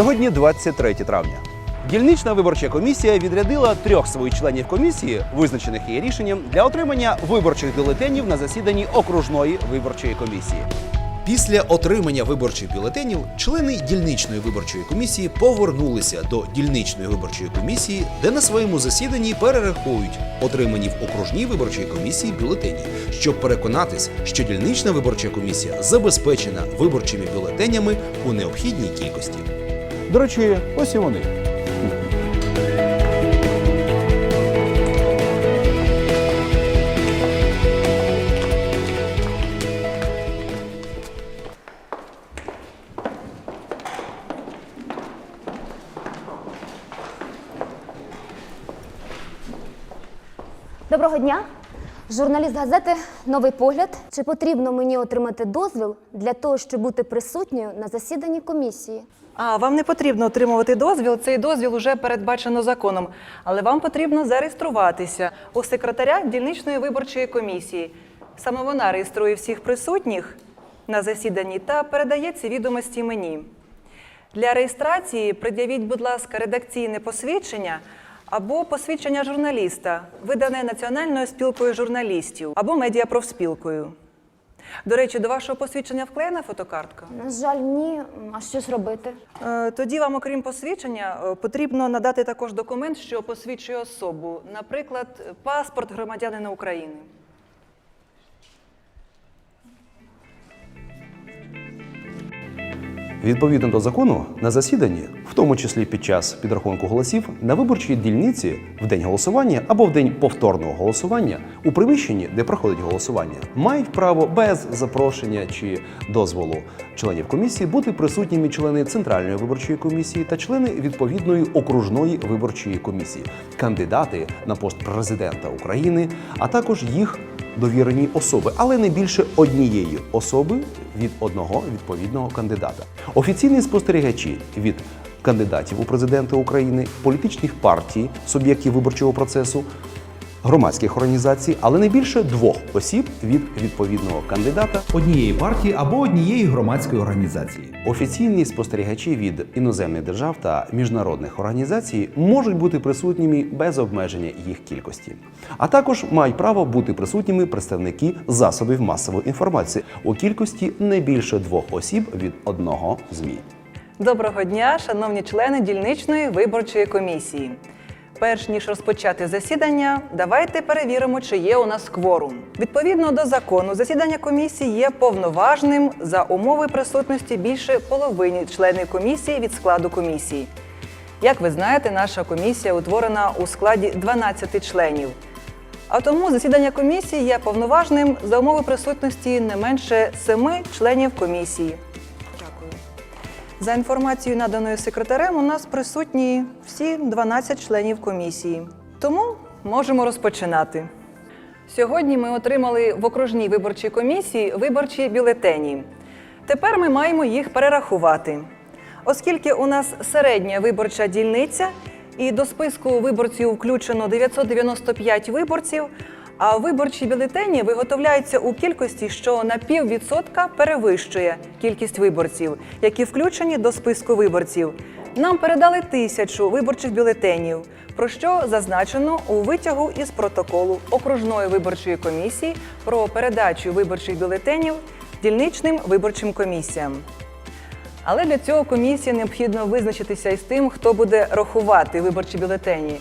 Сьогодні 23 травня. Дільнична виборча комісія відрядила трьох своїх членів комісії, визначених її рішенням, для отримання виборчих бюлетенів на засіданні окружної виборчої комісії. Після отримання виборчих бюлетенів члени дільничної виборчої комісії повернулися до дільничної виборчої комісії, де на своєму засіданні перерахують отримані в окружній виборчій комісії бюлетені, щоб переконатись, що дільнична виборча комісія забезпечена виборчими бюлетенями у необхідній кількості. До речі, ось і вони. Доброго дня. Журналіст газети Новий погляд. Чи потрібно мені отримати дозвіл для того, щоб бути присутньою на засіданні комісії? А вам не потрібно отримувати дозвіл. Цей дозвіл вже передбачено законом. Але вам потрібно зареєструватися у секретаря дільничної виборчої комісії. Саме вона реєструє всіх присутніх на засіданні та передає ці відомості мені. Для реєстрації пред'явіть, будь ласка, редакційне посвідчення або посвідчення журналіста, видане Національною спілкою журналістів або медіапрофспілкою. До речі, до вашого посвідчення вклеєна фотокартка? На жаль, ні. А що зробити? робити? Е, Тоді вам, окрім посвідчення, е, потрібно надати також документ, що посвідчує особу, наприклад, паспорт громадянина України. Відповідно до закону, на засіданні, в тому числі під час підрахунку голосів, на виборчій дільниці в день голосування або в день повторного голосування у приміщенні, де проходить голосування, мають право без запрошення чи дозволу членів комісії бути присутніми члени Центральної виборчої комісії та члени відповідної окружної виборчої комісії, кандидати на пост президента України, а також їх довірені особи, але не більше однієї особи від одного відповідного кандидата. Офіційні спостерігачі від кандидатів у президенти України, політичних партій, суб'єктів виборчого процесу, громадських організацій, але не більше двох осіб від відповідного кандидата. однієї партії або однієї громадської організації. Офіційні спостерігачі від іноземних держав та міжнародних організацій можуть бути присутніми без обмеження їх кількості, а також мають право бути присутніми представники засобів масової інформації у кількості не більше двох осіб від одного змі. Доброго дня, шановні члени дільничної виборчої комісії. Перш ніж розпочати засідання, давайте перевіримо, чи є у нас кворум. Відповідно до закону, засідання комісії є повноважним за умови присутності більше половини членів комісії від складу комісії. Як ви знаєте, наша комісія утворена у складі 12 членів. А тому засідання комісії є повноважним за умови присутності не менше 7 членів комісії. За інформацією, наданою секретарем, у нас присутні всі 12 членів комісії. Тому можемо розпочинати. Сьогодні ми отримали в окружній виборчій комісії виборчі бюлетені. Тепер ми маємо їх перерахувати. Оскільки у нас середня виборча дільниця, і до списку виборців включено 995 виборців, а виборчі бюлетені виготовляються у кількості, що на піввідсотка перевищує кількість виборців, які включені до списку виборців. Нам передали тисячу виборчих бюлетенів, про що зазначено у витягу із протоколу окружної виборчої комісії про передачу виборчих бюлетенів дільничним виборчим комісіям. Але для цього комісії необхідно визначитися із тим, хто буде рахувати виборчі бюлетені.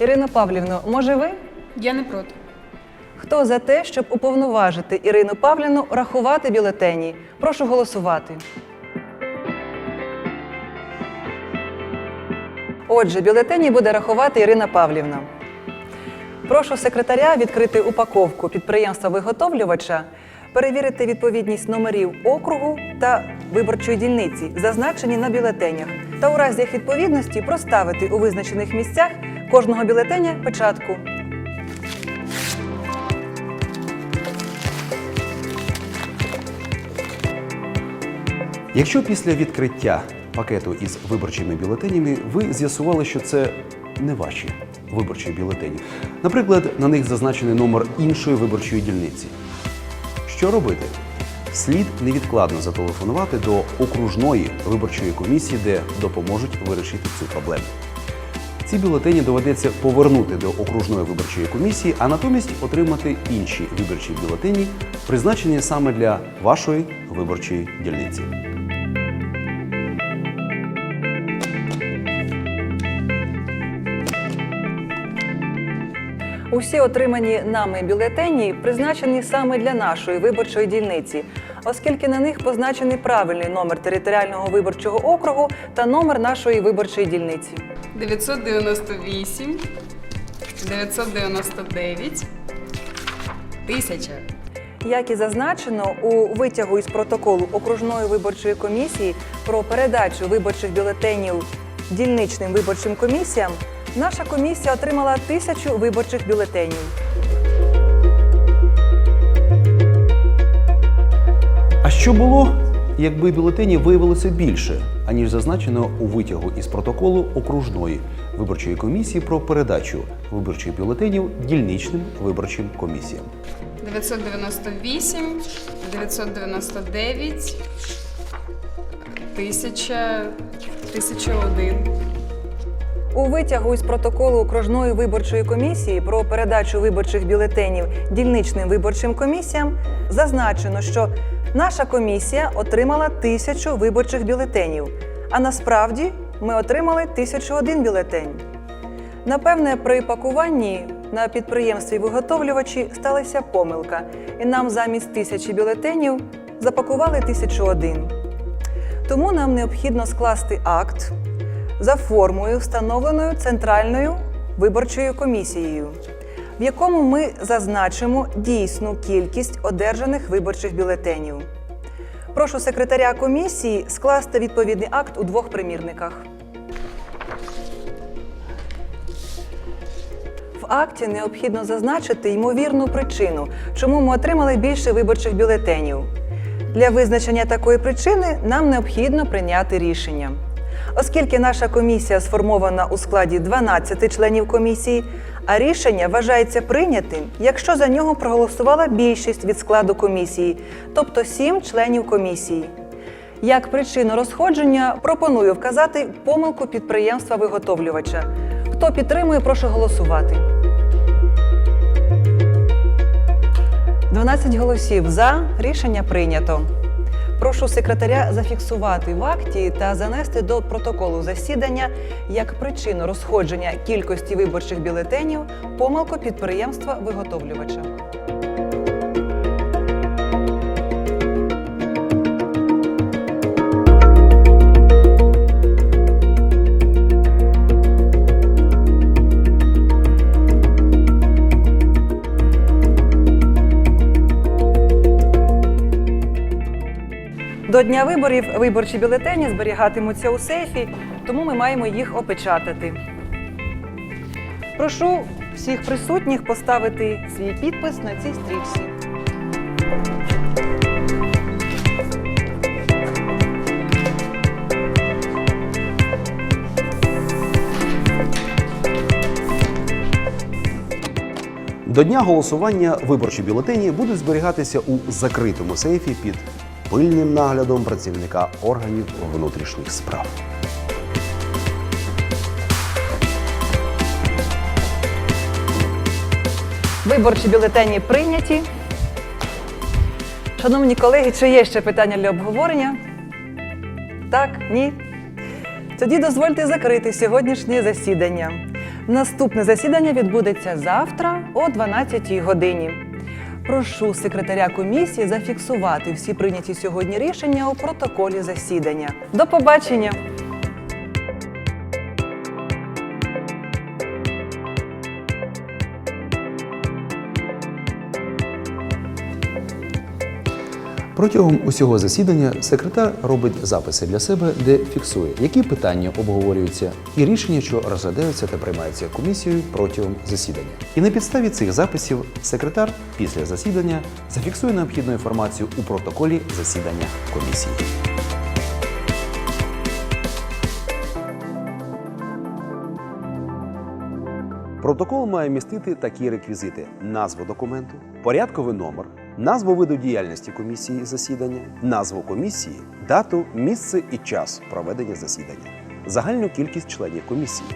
Ірина Павлівно, може ви? Я не проти. Хто за те, щоб уповноважити Ірину Павлівну рахувати бюлетені? Прошу голосувати. Отже, бюлетені буде рахувати Ірина Павлівна. Прошу секретаря відкрити упаковку підприємства-виготовлювача, перевірити відповідність номерів округу та виборчої дільниці, зазначені на бюлетенях, та у разі їх відповідності проставити у визначених місцях кожного бюлетеня печатку. Якщо після відкриття пакету із виборчими бюлетенями ви з'ясували, що це не ваші виборчі бюлетені, наприклад, на них зазначений номер іншої виборчої дільниці, що робити? слід невідкладно зателефонувати до окружної виборчої комісії, де допоможуть вирішити цю проблему. Ці бюлетені доведеться повернути до окружної виборчої комісії, а натомість отримати інші виборчі бюлетені, призначені саме для вашої виборчої дільниці. Усі отримані нами бюлетені призначені саме для нашої виборчої дільниці, оскільки на них позначений правильний номер територіального виборчого округу та номер нашої виборчої дільниці. 998, 999, 1000. Як і зазначено у витягу із протоколу окружної виборчої комісії про передачу виборчих бюлетенів дільничним виборчим комісіям, наша комісія отримала тисячу виборчих бюлетенів. А що було, якби бюлетенів виявилося більше, аніж зазначено у витягу із протоколу окружної виборчої комісії про передачу виборчих бюлетенів дільничним виборчим комісіям? 998, 999, 1000, 1001. У витягу із протоколу окружної виборчої комісії про передачу виборчих бюлетенів дільничним виборчим комісіям зазначено, що наша комісія отримала тисячу виборчих бюлетенів, а насправді ми отримали 1001 бюлетень. Напевне, при пакуванні на підприємстві виготовлювачі сталася помилка, і нам замість тисячі бюлетенів запакували 1001. Тому нам необхідно скласти акт за формою, встановленою Центральною виборчою комісією, в якому ми зазначимо дійсну кількість одержаних виборчих бюлетенів. Прошу секретаря комісії скласти відповідний акт у двох примірниках. В акті необхідно зазначити ймовірну причину, чому ми отримали більше виборчих бюлетенів. Для визначення такої причини нам необхідно прийняти рішення. Оскільки наша комісія сформована у складі 12 членів комісії, а рішення вважається прийнятим, якщо за нього проголосувала більшість від складу комісії, тобто 7 членів комісії. Як причину розходження пропоную вказати помилку підприємства виготовлювача. Хто підтримує, прошу голосувати. 12 голосів за рішення прийнято. Прошу секретаря зафіксувати в акті та занести до протоколу засідання як причину розходження кількості виборчих бюлетенів помилку підприємства виготовлювача. Дня виборів виборчі бюлетені зберігатимуться у сейфі, тому ми маємо їх опечатати. Прошу всіх присутніх поставити свій підпис на цій стрічці. До дня голосування виборчі бюлетені будуть зберігатися у закритому сейфі під пильним наглядом працівника органів внутрішніх справ. Виборчі бюлетені прийняті. Шановні колеги, чи є ще питання для обговорення? Так, ні? Тоді дозвольте закрити сьогоднішнє засідання. Наступне засідання відбудеться завтра о 12 годині. Прошу секретаря комісії зафіксувати всі прийняті сьогодні рішення у протоколі засідання. До побачення! Протягом усього засідання секретар робить записи для себе, де фіксує, які питання обговорюються, і рішення, що розглядаються та приймаються комісією протягом засідання. І на підставі цих записів секретар після засідання зафіксує необхідну інформацію у протоколі засідання комісії. Протокол має містити такі реквізити: назву документу, порядковий номер, назву виду діяльності комісії засідання, назву комісії, дату, місце і час проведення засідання, загальну кількість членів комісії,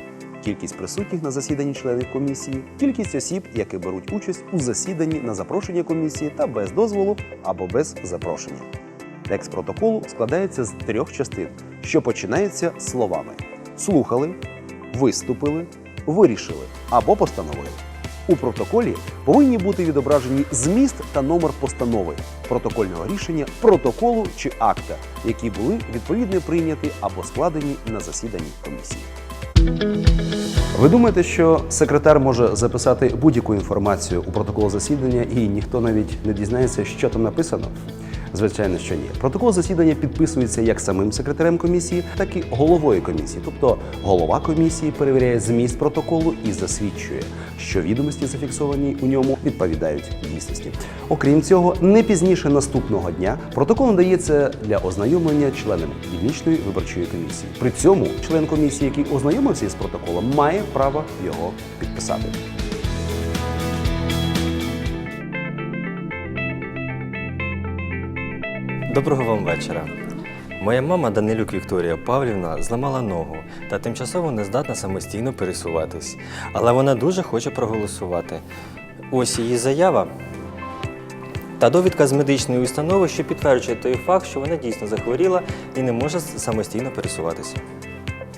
кількість присутніх на засіданні членів комісії, кількість осіб, які беруть участь у засіданні на запрошення комісії та без дозволу або без запрошення. Текст протоколу складається з трьох частин, що починаються словами: слухали, виступили, вирішили або постановили. У протоколі повинні бути відображені зміст та номер постанови, протокольного рішення, протоколу чи акта, які були відповідно прийняті або складені на засіданні комісії. Ви думаєте, що секретар може записати будь-яку інформацію у протокол засідання і ніхто навіть не дізнається, що там написано? Звичайно, що ні. Протокол засідання підписується як самим секретарем комісії, так і головою комісії. Тобто голова комісії перевіряє зміст протоколу і засвідчує, що відомості, зафіксовані у ньому, відповідають дійсності. Окрім цього, не пізніше наступного дня протокол надається для ознайомлення членам дільничної виборчої комісії. При цьому член комісії, який ознайомився із протоколом, має право його підписати. Доброго вам вечора. Моя мама Данилюк Вікторія Павлівна зламала ногу та тимчасово не здатна самостійно пересуватись. Але вона дуже хоче проголосувати. Ось її заява та довідка з медичної установи, що підтверджує той факт, що вона дійсно захворіла і не може самостійно пересуватися.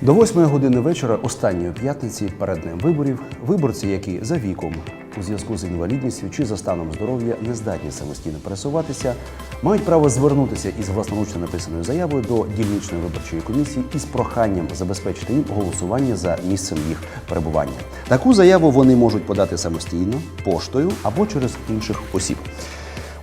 До 8 години вечора останньої п'ятниці перед днем виборів виборці, які за віком у зв'язку з інвалідністю чи за станом здоров'я не здатні самостійно пересуватися, мають право звернутися із власноручно написаною заявою до дільничної виборчої комісії із проханням забезпечити їм голосування за місцем їх перебування. Таку заяву вони можуть подати самостійно, поштою або через інших осіб.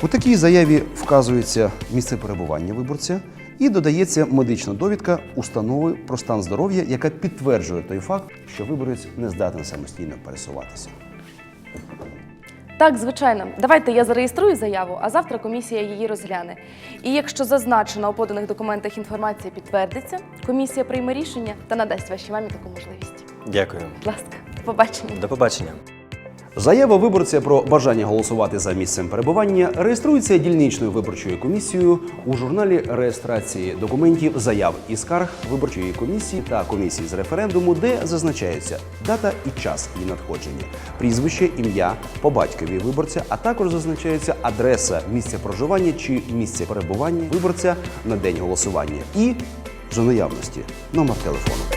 У такій заяві вказується місце перебування виборця і додається медична довідка установи про стан здоров'я, яка підтверджує той факт, що виборець не здатен самостійно пересуватися. Так, звичайно. Давайте я зареєструю заяву, а завтра комісія її розгляне. І якщо зазначена у поданих документах інформація підтвердиться, комісія прийме рішення та надасть вашій мамі таку можливість. Дякую. Будь ласка, до побачення. До побачення. Заява виборця про бажання голосувати за місцем перебування реєструється дільничною виборчою комісією у журналі реєстрації документів заяв і скарг виборчої комісії та комісії з референдуму, де зазначаються дата і час її надходження, прізвище, ім'я по батькові виборця, а також зазначається адреса місця проживання чи місця перебування виборця на день голосування і за наявності номер телефону.